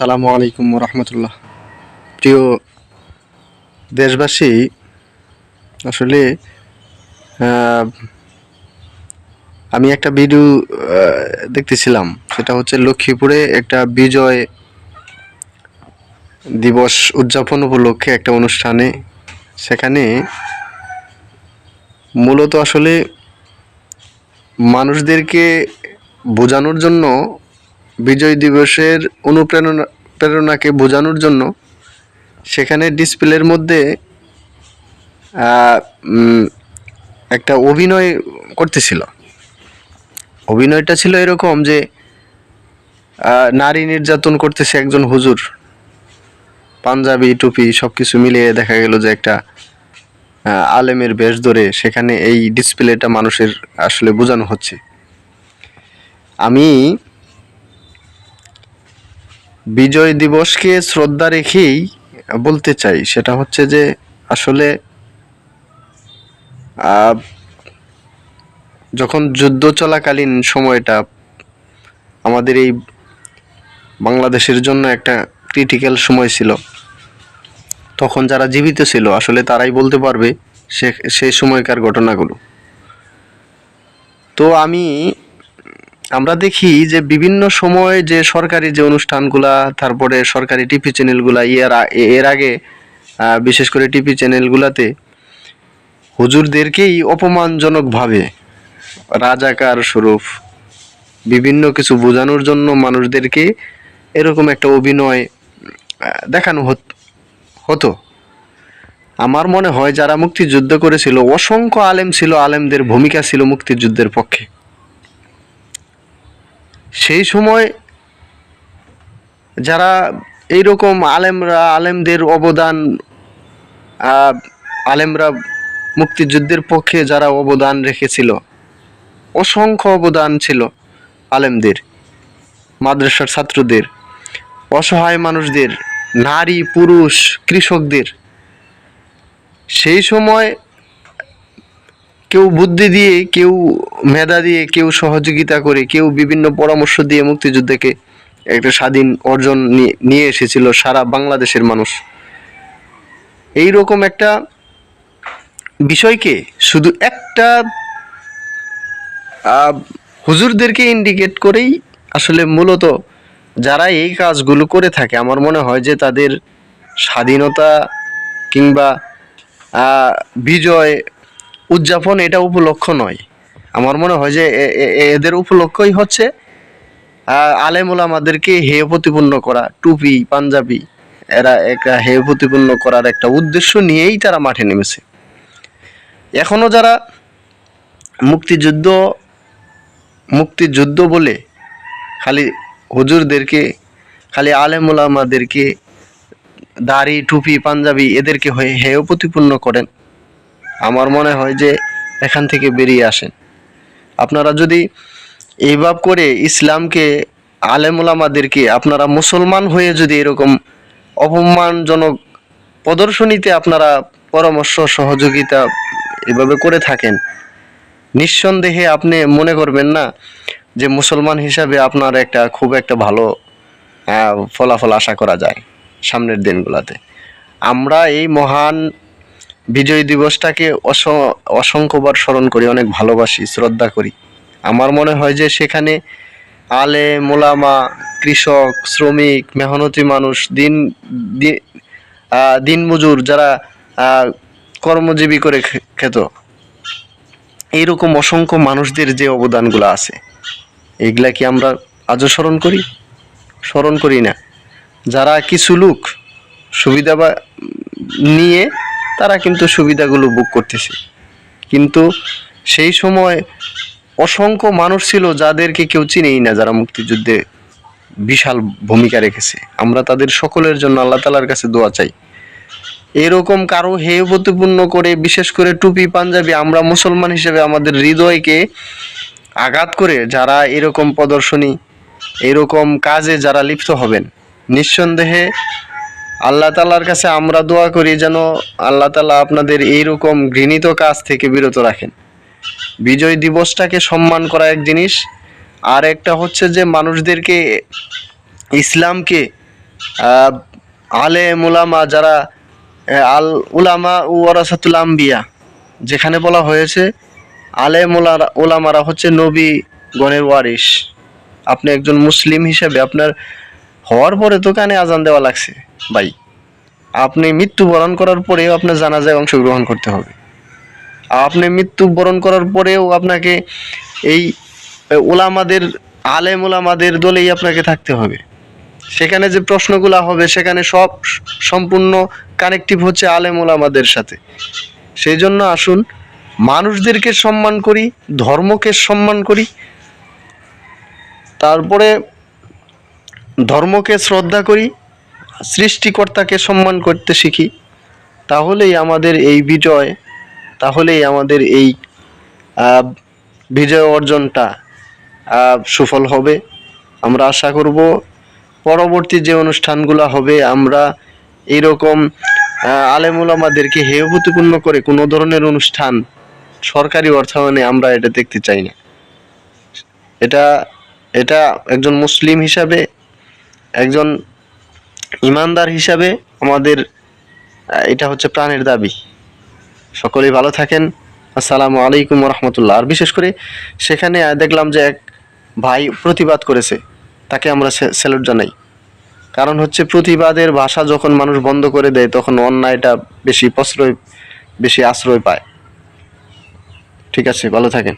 আসসালামু আলাইকুম রহমতুল্লাহ প্রিয় দেশবাসী, আসলে আমি একটা ভিডিও দেখতেছিলাম। সেটা হচ্ছে লক্ষ্মীপুরে একটা বিজয় দিবস উদযাপন উপলক্ষে একটা অনুষ্ঠানে। সেখানে মূলত আসলে মানুষদেরকে বোঝানোর জন্য বিজয় দিবসের অনুপ্রেরণা প্রেরণাকে বোঝানোর জন্য সেখানে ডিসপ্লের মধ্যে একটা অভিনয় করতেছিল। অভিনয়টা ছিল এরকম যে নারী নির্যাতন করতেছে একজন হুজুর। পাঞ্জাবি, টুপি সব কিছু মিলিয়ে দেখা গেল যে একটা আলেমের বেশ ধরে সেখানে এই ডিসপ্লেটা মানুষের আসলে বোঝানো হচ্ছে। আমি বিজয় দিবসকে শ্রদ্ধা রেখেই বলতে চাই, সেটা হচ্ছে যে আসলে যখন যুদ্ধ চলাকালীন সময়টা আমাদের এই বাংলাদেশের জন্য একটা ক্রিটিক্যাল সময় ছিল, তখন যারা জীবিত ছিল, আসলে তারাই বলতে পারবে সে সেই সময়কার ঘটনাগুলো। তো আমি আমরা দেখি যে বিভিন্ন সময় যে সরকারি যে অনুষ্ঠানগুলা, তারপরে সরকারি টিভি চ্যানেলগুলা, এর এর আগে বিশেষ করে টিভি চ্যানেলগুলাতে হুজুরদেরকেই অপমানজনকভাবে রাজাকার স্বরূপ, বিভিন্ন কিছু বোঝানোর জন্য মানুষদেরকে এরকম একটা অভিনয় দেখানো হত- হতো। আমার মনে হয় যারা মুক্তিযুদ্ধ করেছিল, অসংখ্য আলেম ছিল, আলেমদের ভূমিকা ছিল মুক্তিযুদ্ধের পক্ষে। সেই সময় যারা এইরকম আলেমরা, আলেমদের অবদান আলেমরা মুক্তিযুদ্ধের পক্ষে যারা অবদান রেখেছিল, অসংখ্য অবদান ছিল আলেমদের, মাদ্রাসার ছাত্রদের, অসহায় মানুষদের, নারী, পুরুষ, কৃষকদের। সেই সময় কেউ বুদ্ধি দিয়ে, কেউ মেধা দিয়ে, কেউ সহযোগিতা করে, কেউ বিভিন্ন পরামর্শ দিয়ে মুক্তিযুদ্ধকে একটা স্বাধীন অর্জন নিয়ে- এসেছিল সারা বাংলাদেশের মানুষ। এই রকম একটা বিষয়কে শুধু একটা হুজুরদেরকে ইন্ডিকেট করেই আসলে মূলত যারা এই কাজগুলো করে থাকে, আমার মনে হয় যে তাদের স্বাধীনতা কিংবা বিজয় উদযাপন এটা উপলক্ষ নয়। আমার মনে হয় যে এদের উপলক্ষই হচ্ছে আহ, আলেম ওলামাদেরকে হেয় প্রতিপন্ন করা টুপি পাঞ্জাবি এরা একটা হেয় প্রতিপন্ন করার একটা উদ্দেশ্য নিয়েই তারা মাঠে নেমেছে। এখনও যারা মুক্তিযুদ্ধ মুক্তিযুদ্ধ বলে খালি হুজুরদেরকে খালি আলেম ওলামাদেরকে দাড়ি টুপি পাঞ্জাবি এদেরকে হয়ে হেয় প্রতিপন্ন করেন আমার মনে হয় যে এখান থেকে বেরিয়ে আসেন। আপনারা যদি এইভাব করে ইসলামকে আলেমুলামাদেরকে আপনারা মুসলমান হয়ে যদি এরকম অপমানজনক প্রদর্শনীতে আপনারা পরামর্শ, সহযোগিতা এভাবে করে থাকেন, নিঃসন্দেহে আপনি মনে করবেন না যে মুসলমান হিসাবে আপনার একটা খুব একটা ভালো ফলাফল আশা করা যায় সামনের দিনগুলোতে। আমরা এই মহান বিজয় দিবসটাকে অস, অসংখ্যবার স্মরণ করি, অনেক ভালোবাসি, শ্রদ্ধা করি। আমার মনে হয় যে সেখানে আলে, মোলামা, কৃষক, শ্রমিক, মেহনতি মানুষ, দিন দিনমজুর যারা কর্মজীবী করে খেত, এইরকম অসংখ্য মানুষদের যে অবদানগুলো আছে এগুলা কি আমরা আজও স্মরণ করি? স্মরণ করি না। যারা কিছু লোক সুবিধা বা, নিয়ে তারা কিন্তু সুবিধাগুলো বুক করতেছে। কিন্তু সেই সময় অসংখ্য মানুষ ছিল যাদেরকে কেউ চিনেই না যারা মুক্তিযুদ্ধে বিশাল ভূমিকা রেখেছে। আমরা তাদের সকলের জন্য আল্লাহ তালার কাছে দোয়া চাই। এরকম কারও হেয় প্রতিপূর্ণ করে, বিশেষ করে টুপি, পাঞ্জাবি, আমরা মুসলমান হিসেবে আমাদের হৃদয়কে আঘাত করে যারা এরকম প্রদর্শনী, এরকম কাজে যারা লিপ্ত হবেন, নিঃসন্দেহে আল্লাহ তালার কাছে আমরা দোয়া করি যেন আল্লাহ তালা আপনাদের এইরকম ঘৃণিত কাজ থেকে বিরত রাখেন। বিজয় দিবসটাকে সম্মান করা এক জিনিস। আর একটা হচ্ছে যে মানুষদেরকে ইসলামকে আলে মুলামা যারা আল উলামা ও আম্বিয়া, যেখানে বলা হয়েছে আলে মুলারা ওলামারা হচ্ছে নবী গণের ওয়ারিস আপনি একজন মুসলিম হিসেবে আপনার হওয়ার পরে তো কানে আজান দেওয়া লাগছে। ভাই, আপনি মৃত্যুবরণ করার পরেও আপনার জানাজায় অংশগ্রহণ করতে হবে। আপনি মৃত্যুবরণ করার পরেও আপনাকে এই ওলামাদের, আলেম ওলামাদের দলেই আপনাকে থাকতে হবে। সেখানে যে প্রশ্নগুলো হবে, সেখানে সব সম্পূর্ণ কানেকটিভ হচ্ছে আলেম ওলামাদের সাথে। সেই জন্য আসুন, মানুষদেরকে সম্মান করি, ধর্মকে সম্মান করি। তারপরে ধর্মকে শ্রদ্ধা করি, সৃষ্টিকর্তাকে সম্মান করতে শিখি, তাহলেই আমাদের এই বিজয়, তাহলেই আমাদের এই বিজয় অর্জনটা সুফল হবে। আমরা আশা করব পরবর্তী যে অনুষ্ঠানগুলো হবে, আমরা এইরকম আলেমুল আমাদেরকে হেয় প্রতিপূর্ণ করে কোনো ধরনের অনুষ্ঠান সরকারি অর্থায়নে আমরা এটা দেখতে চাই না। এটা এটা একজন মুসলিম হিসাবে একজন ইমানদার হিসাবে আমাদের এটা হচ্ছে প্রাণের দাবি। সকলেই ভালো থাকেন। আসসালামু আলাইকুম রহমতুল্লাহ আর বিশেষ করে সেখানে দেখলাম যে এক ভাই প্রতিবাদ করেছে, তাকে আমরা স্যালুট জানাই। কারণ হচ্ছে প্রতিবাদের ভাষা যখন মানুষ বন্ধ করে দেয়, তখন অন্যায়টা বেশি প্রশ্রয়, বেশি আশ্রয় পায়। ঠিক আছে, ভালো থাকেন।